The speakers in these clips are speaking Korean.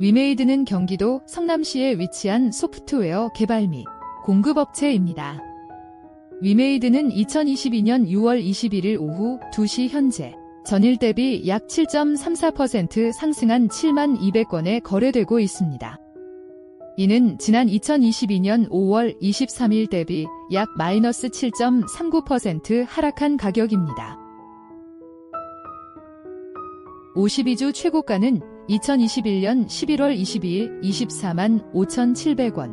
위메이드는 경기도 성남시에 위치한 소프트웨어 개발 및 공급업체입니다. 위메이드는 2022년 6월 21일 오후 2시 현재 전일 대비 약 7.34% 상승한 7만 200건에 거래되고 있습니다. 이는 지난 2022년 5월 23일 대비 약 마이너스 7.39% 하락한 가격입니다. 52주 최고가는 2021년 11월 22일 24만 5,700원.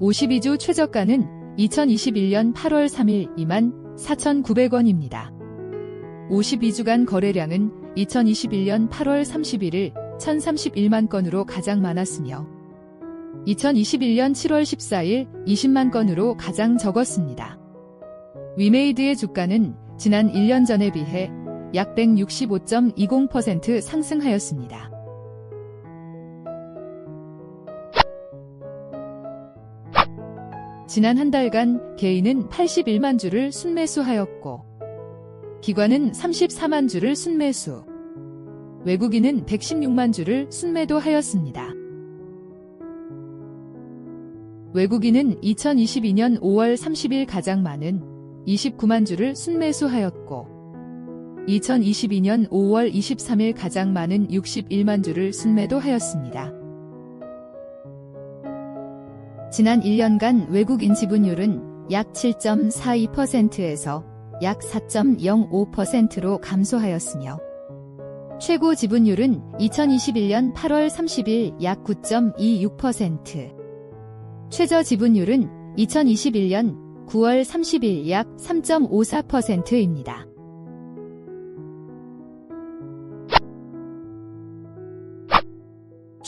52주 최저가는 2021년 8월 3일 2만 4,900원입니다. 52주간 거래량은 2021년 8월 31일 1,031만 건으로 가장 많았으며 2021년 7월 14일 20만 건으로 가장 적었습니다. 위메이드의 주가는 지난 1년 전에 비해 약 165.20% 상승하였습니다. 지난 한 달간 개인은 81만 주를 순매수하였고 기관은 34만 주를 순매수, 외국인은 116만 주를 순매도 하였습니다. 외국인은 2022년 5월 30일 가장 많은 29만 주를 순매수하였고 2022년 5월 23일 가장 많은 61만 주를 순매도하였습니다. 지난 1년간 외국인 지분율은 약 7.42%에서 약 4.05%로 감소하였으며 최고 지분율은 2021년 8월 30일 약 9.26%, 최저 지분율은 2021년 9월 30일 약 3.54%입니다.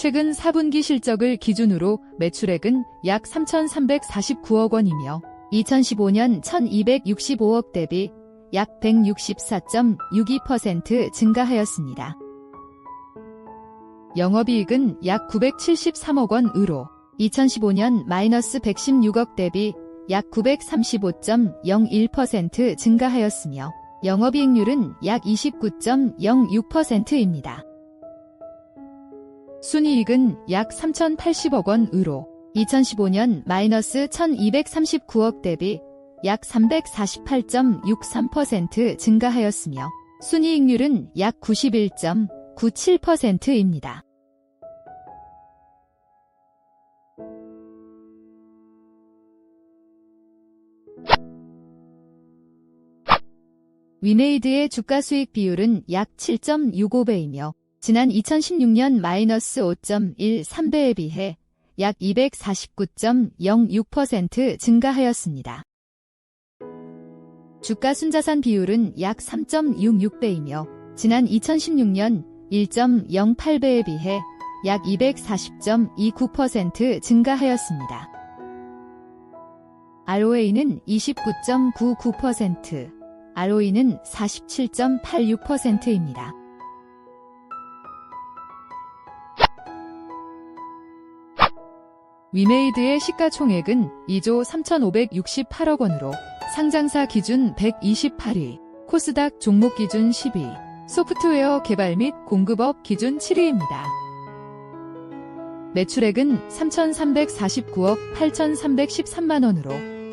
최근 4분기 실적을 기준으로 매출액은 약 3,349억 원이며 2015년 1,265억 대비 약 164.62% 증가하였습니다. 영업이익은 약 973억 원으로 2015년 마이너스 116억 대비 약 935.01% 증가하였으며 영업이익률은 약 29.06%입니다. 순이익은 약 3,080억 원으로 2015년 마이너스 1239억 대비 약 348.63% 증가하였으며 순이익률은 약 91.97%입니다. 위메이드의 주가 수익 비율은 약 7.65배이며 지난 2016년 마이너스 5.13배에 비해 약 249.06% 증가하였습니다. 주가 순자산 비율은 약 3.66배이며 지난 2016년 1.08배에 비해 약 240.29% 증가하였습니다. ROA는 29.99%, ROE는 47.86%입니다. 위메이드의 시가총액은 2조 3,568억 원으로 상장사 기준 128위, 코스닥 종목 기준 10위, 소프트웨어 개발 및 공급업 기준 7위입니다. 매출액은 3,349억 8,313만 원으로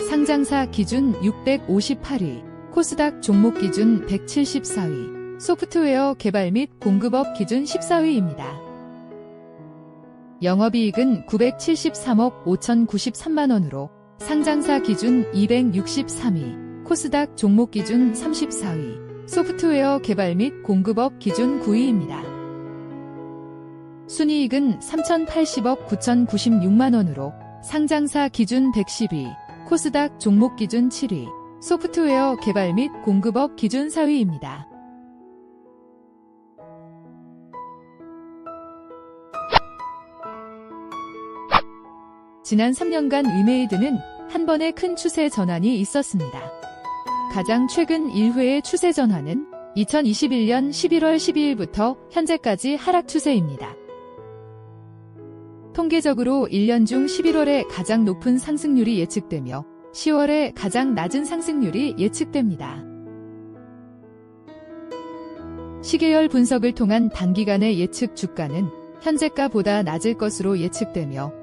상장사 기준 658위, 코스닥 종목 기준 174위, 소프트웨어 개발 및 공급업 기준 14위입니다. 영업이익은 973억 5,093만 원으로 상장사 기준 263위, 코스닥 종목 기준 34위, 소프트웨어 개발 및 공급업 기준 9위입니다. 순이익은 3,080억 9,096만 원으로 상장사 기준 110위, 코스닥 종목 기준 7위, 소프트웨어 개발 및 공급업 기준 4위입니다. 지난 3년간 위메이드는 한 번의 큰 추세 전환이 있었습니다. 가장 최근 1회의 추세 전환은 2021년 11월 12일부터 현재까지 하락 추세입니다. 통계적으로 1년 중 11월에 가장 높은 상승률이 예측되며 10월에 가장 낮은 상승률이 예측됩니다. 시계열 분석을 통한 단기간의 예측 주가는 현재가보다 낮을 것으로 예측되며